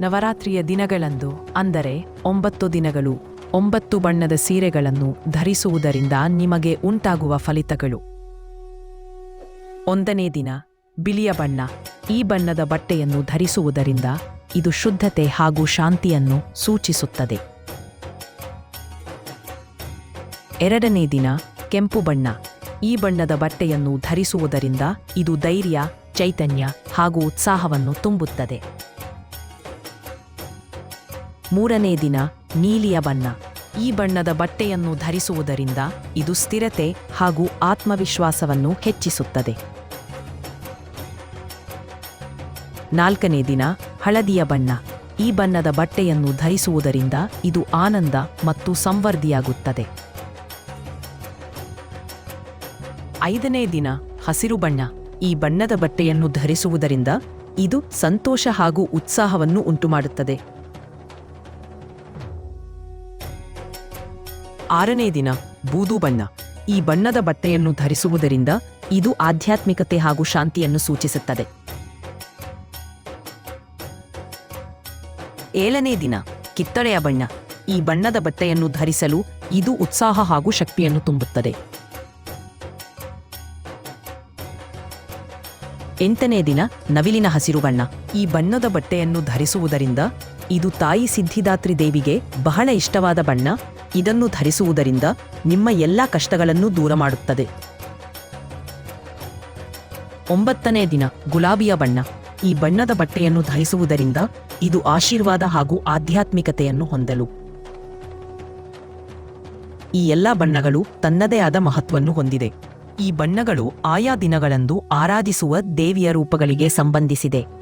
ನವರಾತ್ರಿಯ ದಿನಗಳಂದು, ಅಂದರೆ ಒಂಬತ್ತು ದಿನಗಳು, ಒಂಬತ್ತು ಬಣ್ಣದ ಸೀರೆಗಳನ್ನು ಧರಿಸುವುದರಿಂದ ನಿಮಗೆ ಉಂಟಾಗುವ ಫಲಿತಗಳು. ಒಂದನೇ ದಿನ, ಬಿಳಿಯ ಬಣ್ಣ, ಈ ಬಣ್ಣದ ಬಟ್ಟೆಯನ್ನು ಧರಿಸುವುದರಿಂದ ಇದು ಶುದ್ಧತೆ ಹಾಗೂ ಶಾಂತಿಯನ್ನು ಸೂಚಿಸುತ್ತದೆ. ಎರಡನೇ ದಿನ, ಕೆಂಪು ಬಣ್ಣ, ಈ ಬಣ್ಣದ ಬಟ್ಟೆಯನ್ನು ಧರಿಸುವುದರಿಂದ ಇದು ಧೈರ್ಯ, ಚೈತನ್ಯ ಹಾಗೂ ಉತ್ಸಾಹವನ್ನು ತುಂಬುತ್ತದೆ. ಮೂರನೇ ದಿನ ನೀಲಿಯ ಬಣ್ಣ. ಈ ಬಣ್ಣದ ಬಟ್ಟೆಯನ್ನು ಧರಿಸುವುದರಿಂದ ಇದು ಸ್ಥಿರತೆ ಹಾಗೂ ಆತ್ಮವಿಶ್ವಾಸವನ್ನು ಹೆಚ್ಚಿಸುತ್ತದೆ. ನಾಲ್ಕನೇ ದಿನ ಹಳದಿಯ ಬಣ್ಣ. ಈ ಬಣ್ಣದ ಬಟ್ಟೆಯನ್ನು ಧರಿಸುವುದರಿಂದ ಇದು ಆನಂದ ಮತ್ತು ಸಂವರ್ಧಿಯಾಗುತ್ತದೆ. ಐದನೇ ದಿನ ಹಸಿರು ಬಣ್ಣ. ಈ ಬಣ್ಣದ ಬಟ್ಟೆಯನ್ನು ಧರಿಸುವುದರಿಂದ ಇದು ಸಂತೋಷ ಹಾಗೂ ಉತ್ಸಾಹವನ್ನು ಉಂಟುಮಾಡುತ್ತದೆ. ಆರನೇ ದಿನ ಬೂದು ಬಣ್ಣ. ಈ ಬಣ್ಣದ ಬಟ್ಟೆಯನ್ನು ಧರಿಸುವುದರಿಂದ ಇದು ಆಧ್ಯಾತ್ಮಿಕತೆ ಹಾಗೂ ಶಾಂತಿಯನ್ನು ಸೂಚಿಸುತ್ತದೆ. ಏಳನೇ ದಿನ ಕಿತ್ತಳೆಯ ಬಣ್ಣ. ಈ ಬಣ್ಣದ ಬಟ್ಟೆಯನ್ನು ಧರಿಸಲು ಇದು ಉತ್ಸಾಹ ಹಾಗೂ ಶಕ್ತಿಯನ್ನು ತುಂಬುತ್ತದೆ. ಎಂಟನೇ ದಿನ ನವಿಲಿನ ಹಸಿರು ಬಣ್ಣ. ಈ ಬಣ್ಣದ ಬಟ್ಟೆಯನ್ನು ಧರಿಸುವುದರಿಂದ ಇದು ತಾಯಿ ಸಿದ್ಧಿದಾತ್ರಿ ದೇವಿಗೆ ಬಹಳ ಇಷ್ಟವಾದ ಬಣ್ಣ. ಇದನ್ನು ಧರಿಸುವುದರಿಂದ ನಿಮ್ಮ ಎಲ್ಲ ಕಷ್ಟಗಳನ್ನು ದೂರ ಮಾಡುತ್ತದೆ. ಒಂಬತ್ತನೇ ದಿನ, ಗುಲಾಬಿಯ ಬಣ್ಣ. ಈ ಬಣ್ಣದ ಬಟ್ಟೆಯನ್ನು ಧರಿಸುವುದರಿಂದ ಇದು ಆಶೀರ್ವಾದ ಹಾಗೂ ಆಧ್ಯಾತ್ಮಿಕತೆಯನ್ನು ಹೊಂದಲು. ಈ ಎಲ್ಲ ಬಣ್ಣಗಳು ತನ್ನದೇ ಆದ ಮಹತ್ವವನ್ನು ಹೊಂದಿದೆ. ಈ ಬಣ್ಣಗಳು ಆಯಾ ದಿನಗಳಂದು ಆರಾಧಿಸುವ ದೇವಿಯ ರೂಪಗಳಿಗೆ ಸಂಬಂಧಿಸಿದೆ.